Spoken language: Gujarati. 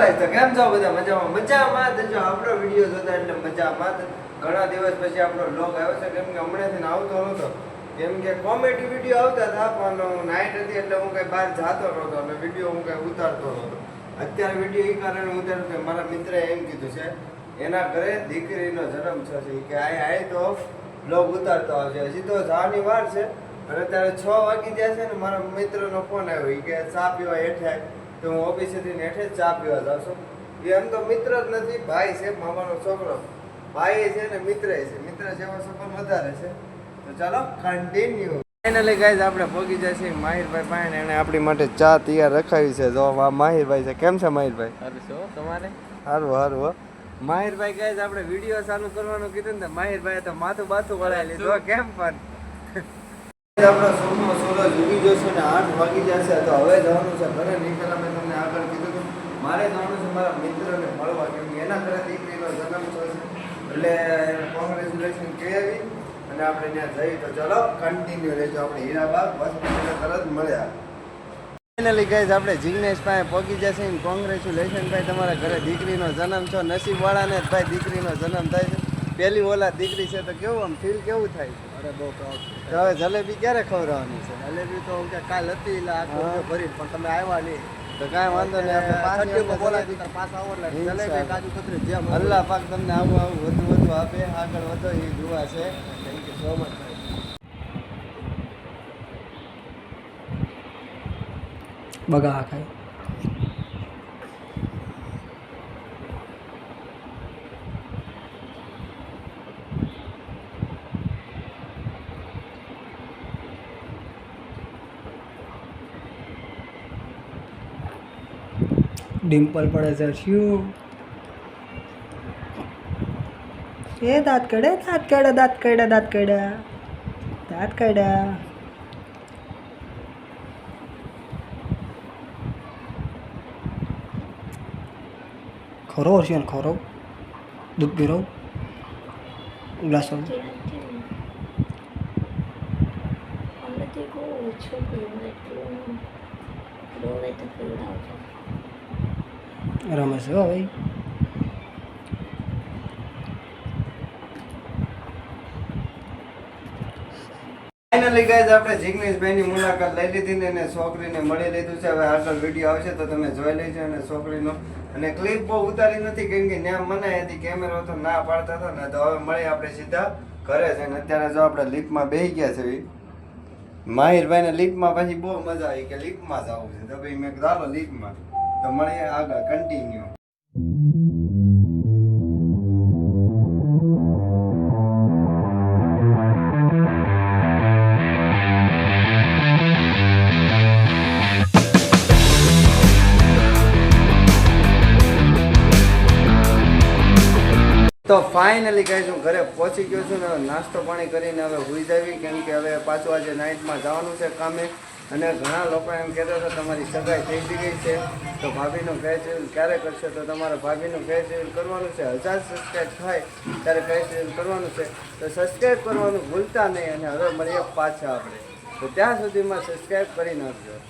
ગાઈસ તો કેમ છો બધા મજામાં? મજામાં તો જો આપણો વીડિયો જોતા એટલે મજામાં. ઘણા દિવસ પછી આપણો બ્લોગ આવ્યો છે. કેમ કે હમણાંથી આવતો નહોતો. કેમ કે કોમેડી વીડિયો આવતા હતા, પણ નાઇટ હતી એટલે હું કઈ બહાર જતો નહોતો અને વીડિયો હું કઈ ઉતારતો નહોતો. અત્યારે વીડિયો એ કારણે ઉતાર્યો કે મારા મિત્રએ એમ કીધું છે, એના ઘરે દીકરીનો જન્મ ઈ કે આ આય તો બ્લોગ ઉતારતો આવશે. હજી તો જવાની વાર છે અને અત્યારે છ વાગી ગયા છે ને મારા મિત્રનો ફોન આવ્યો. કે, ચા પીવા હેઠે તો હું ઓફિસેથી જ ચા પીવા જાઉં છું. એ એમ તો મિત્ર જ નથી ભાઈ છે મામાનો છોકરો. ભાઈ છે ને મિત્ર છે. મિત્ર જેવો સંબંધ વધારે છે. તો ચાલો કન્ટિન્યુ ફાઇનલી ગાઈઝ આપણે પહોંચી જાય છે માહિરભાઈ પાસે એને આપણી માટે ચા તૈયાર રખાવી છે. જો આ માહિરભાઈ છે. કેમ છે માહિરભાઈ? હારું છે હો તમારે? સારું સારું હો. માહિરભાઈ ગાઈઝ આપણે વીડિયો ચાલુ કરવાનું કીધું ને માહિરભાઈ તો માથું બાથું વળાવી લીધું. કેમ પણ? આપણો સોમનો સૂરજ ઉગી જશે ને આઠ વાગી જશે તો હવે જવાનું છે ઘરે. નીકળ્યા મેં તમને આગળ કીધું હતું મારે જવાનું છે મારા મિત્રને મળવા, કેમ એના ઘરે દીકરીનો જન્મ થશે એટલે કોંગ્રેચ્યુલેશન કહેવી અને આપણે ત્યાં જઈ તો ચલો કન્ટિન્યુ રહેજો. આપણે હીરાબાગ સ્ટેશને તરત મળ્યા. ફાઇનલી ગાઈઝ આપણે જિગ્નેશ પાસે પહોંચી જશે કોંગ્રેચ્યુલેશન ભાઈ, તમારા ઘરે દીકરીનો જન્મ છો. નસીબવાળાને જ, ભાઈ, દીકરીનો જન્મ થાય છે. પહેલી ઓલા દીકરી છે. તો કેવું આમ ફીલ કેવું થાય છે? અરે બહુ પ્રાઉડ હવે જલેબી ક્યારે ખવડાવવાની છે? જલેબી તો કે કાલ હતી એટલે આખું. ભરી પણ તમે આવ્યા નહીં. તો કાંઈ વાંધો નહીં આપણે પાંચ બોલાવી પાછા આવો એટલે જલેબી કાજુ કતરી જેમ અલ્લાહ પાક તમને આવું આવું વધુ વધુ આપે આગળ વધો એ દુઆ છે. થેન્ક યુ સો મચ બગા ખાય. डिंपल पडायचा शिव हे दात कडे दात कडे दात कडे दात कडे दात कडे खरो हर्षण खरो दूध पिरो ग्लास રમે છે, હો ભાઈ. ફાઇનલી ગાઈઝ આપણે જિગ્નેશભાઈની મુલાકાત લઈ લીધી ને એને છોકરીને મળી લીધું છે. હવે આગળ વીડિયો આવશે તો તમે જોઈ લેજો અને છોકરીનો. અને ક્લિપ બહુ ઉતારી નથી કેમ કે ત્યાં મનાઈ હતી કેમેરો તો ના પાડતા હતા ને તો હવે મળી આપણે સીધા ઘરે છે. ને અત્યારે જો આપણે લીપમાં બેસી ગયા છે માહિરભાઈને લીપમાં પછી બહુ મજા આવી કે લીપમાં જવું છે. તો ભાઈ મેં ચાલો લિફ્ટ લીપમાં તો આગળ કન્ટિન્યુ તો ફાઇનલી કહીશ હું ઘરે પહોંચી ગયો છું ને નાસ્તો પાણી કરીને હવે હુઈ જાવી, કેમ કે હવે પાછું આજે નાઇટમાં જવાનું છે કામે. અને ઘણા લોકો એમ કહેતા હતા, તમારી સગાઈ થઈ બી ગઈ છે. તો ભાભીનું ફેસ ક્યારે કરશે? તો તમારે ભાભીનું ફેસ કરવાનું છે. હજાર સબસ્ક્રાઈબ થાય, ત્યારે ફેસ કરવાનું છે. તો સબસ્ક્રાઈબ કરવાનું ભૂલતા નહીં અને હવે મળીએ પાછા આપણે. તો ત્યાં સુધીમાં સબસ્ક્રાઈબ કરી નાખજો.